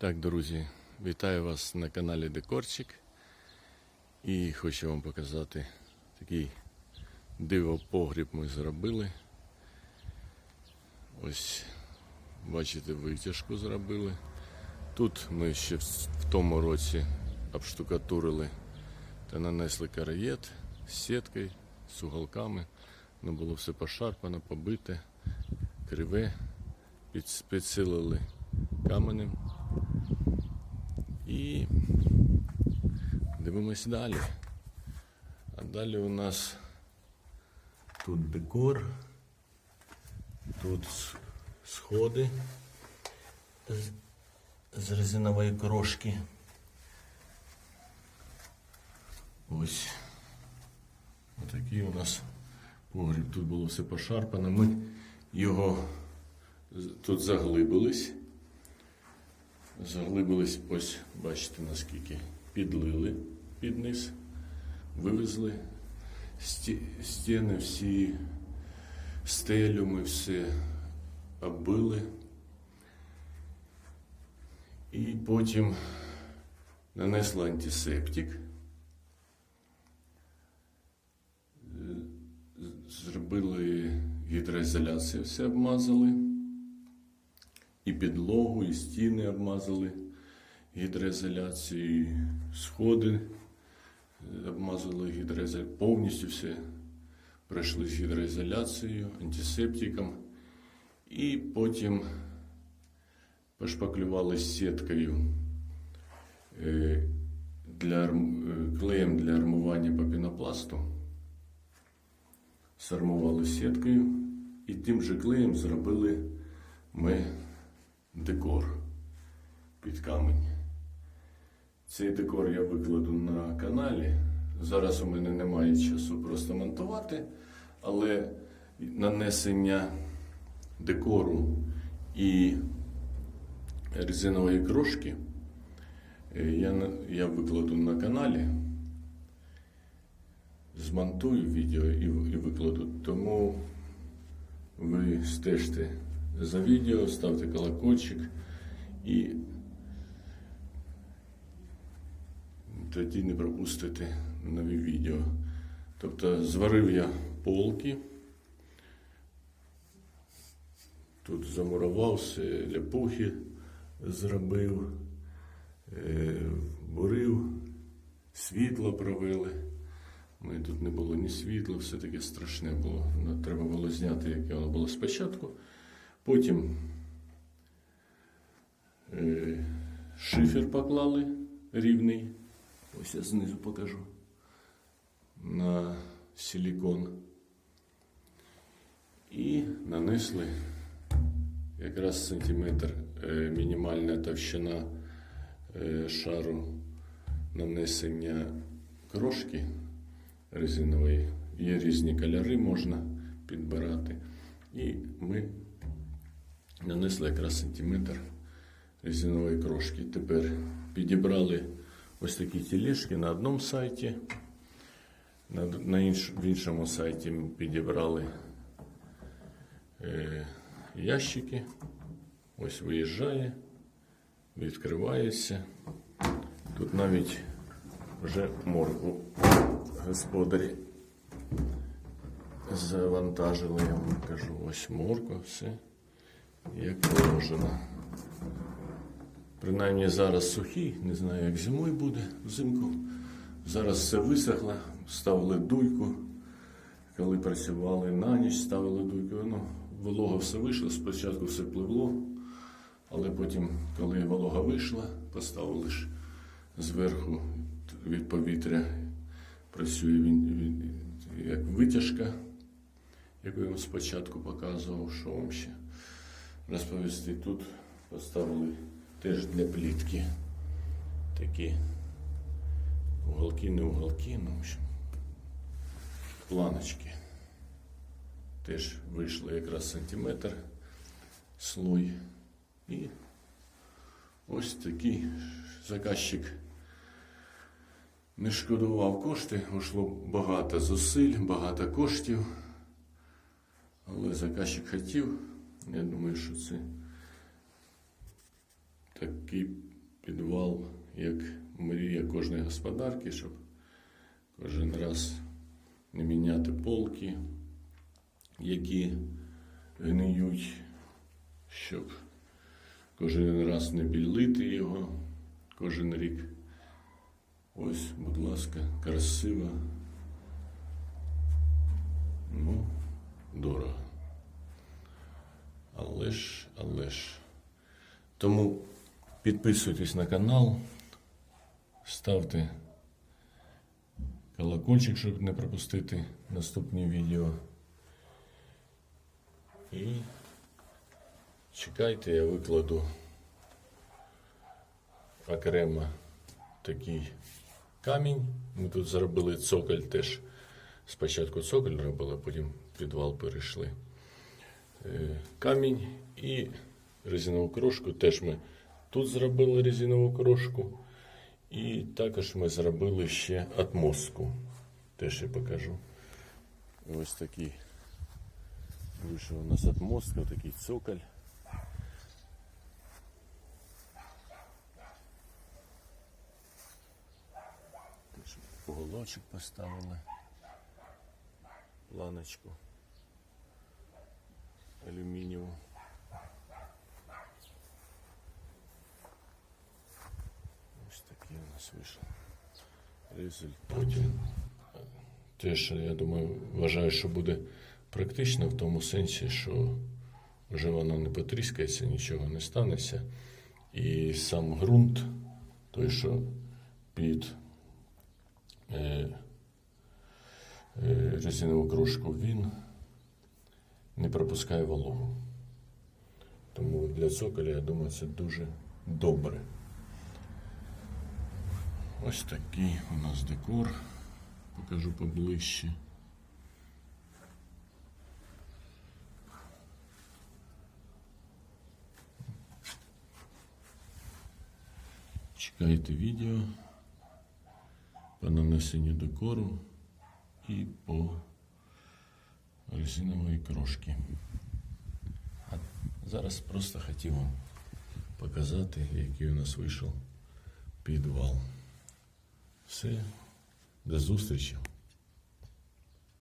Так, друзі, вітаю вас на каналі Декорчик. І хочу вам показати такий диво-погріб ми зробили. Ось, бачите, витяжку зробили. Тут ми ще в тому році обштукатурили та нанесли караєт з сіткою, з уголками. Ну, було все пошарпано, побите, криве, підсилили каменем. І дивимось далі. А далі у нас тут декор, тут сходи з, резинової крошки. Ось отакий у нас погріб. Тут було все пошарпано. Ми його тут заглибились. Заглибились, ось бачите наскільки. Підлили під низ, вивезли Сті- стіни, всі стелю ми все оббили. І потім нанесли антисептик. Зробили гідроізоляцію, все обмазали. І підлогу, і стіни обмазали гідроізоляцією, сходи обмазали гідроізоляцією, повністю все пройшли з гідроізоляцією, антисептиком. І потім пошпаклювали сіткою е, для, е, клеєм для армування по пінопласту. Сармували сіткою і тим же клеєм зробили ми декор під камінь. Цей декор я викладу на каналі. Зараз у мене немає часу просто монтувати, але нанесення декору і резинової крошки е, я, я викладу на каналі. Змонтую відео і, і викладу. Тому ви стежте за відео, ставте колокольчик і тоді не пропустите нові відео. Тобто зварив я полки. Тут замурував все, ляпухи зробив, е, бурив, світло провели. Ми тут не було ні світла, все таке страшне було. Треба було зняти, яке воно було спочатку. Потім е, шифер поклали рівний. Ось я знизу покажу. На силікон. І нанесли якраз сантиметр е, мінімальна товщина е, шару нанесення крошки резинової. Є різні кольори, можна підбирати. І ми нанесли якраз сантиметр резинової крошки. Тепер підібрали ось такі тележки на одному сайті. На, інш, в іншому сайті підібрали е, ящики. Ось виїжджає, відкривається. Тут навіть вже морку господарі завантажили, я вам кажу. Ось морква, все як положено. Принаймні зараз сухий, не знаю, як зимою буде взимку. Зараз все висохло, ставили дуйку. Коли працювали на ніч, ставили дуйку. Ну, волога все вийшло, спочатку все пливло, але потім, коли волога вийшла, поставили ж зверху від повітря. Працює він, він як витяжка, яку я вам спочатку показував, що вам ще розповісти. Тут поставили теж для плітки такі уголки, не уголки, ну, в общем, планочки. Теж вийшло якраз сантиметр слой. І ось такий заказчик не шкодував кошти, ушло багато зусиль, багато коштів. Але заказчик хотів. Я думаю, що це такий підвал як мрія кожної господарки, щоб кожен раз не міняти полки, які гниють, щоб кожен раз не білити його кожен рік. Ось, будь ласка, красиво. Ну, дорого. Але ж, але ж. Тому підписуйтесь на канал, ставте колокольчик, щоб не пропустити наступні відео. І чекайте, я викладу окремо такий камінь. Ми тут зробили цоколь теж. Спочатку цоколь робили, потім підвал перейшли. Е, Камінь і резинову крошку. Теж ми тут зробили резинову крошку. І також ми зробили ще отмостку. Теж я покажу. Ось такий вийшов у нас отмостка, такий цоколь. Теж поставили. Планочку алюмінієву. Ось такий у нас вийшов результат. Теж, я думаю, вважаю, що буде практично в тому сенсі, що вже воно не потріскається, нічого не станеться. І сам ґрунт, той, що під е, е, резинову крошку, він не пропускає вологу. Тому для цоколя, я думаю, це дуже добре. Ось такий у нас декор. Покажу поближче. Чекайте відео по нанесенню декору і по резинової крошки. А зараз просто хотів вам показати, який у нас вийшов підвал. Все, до зустрічі.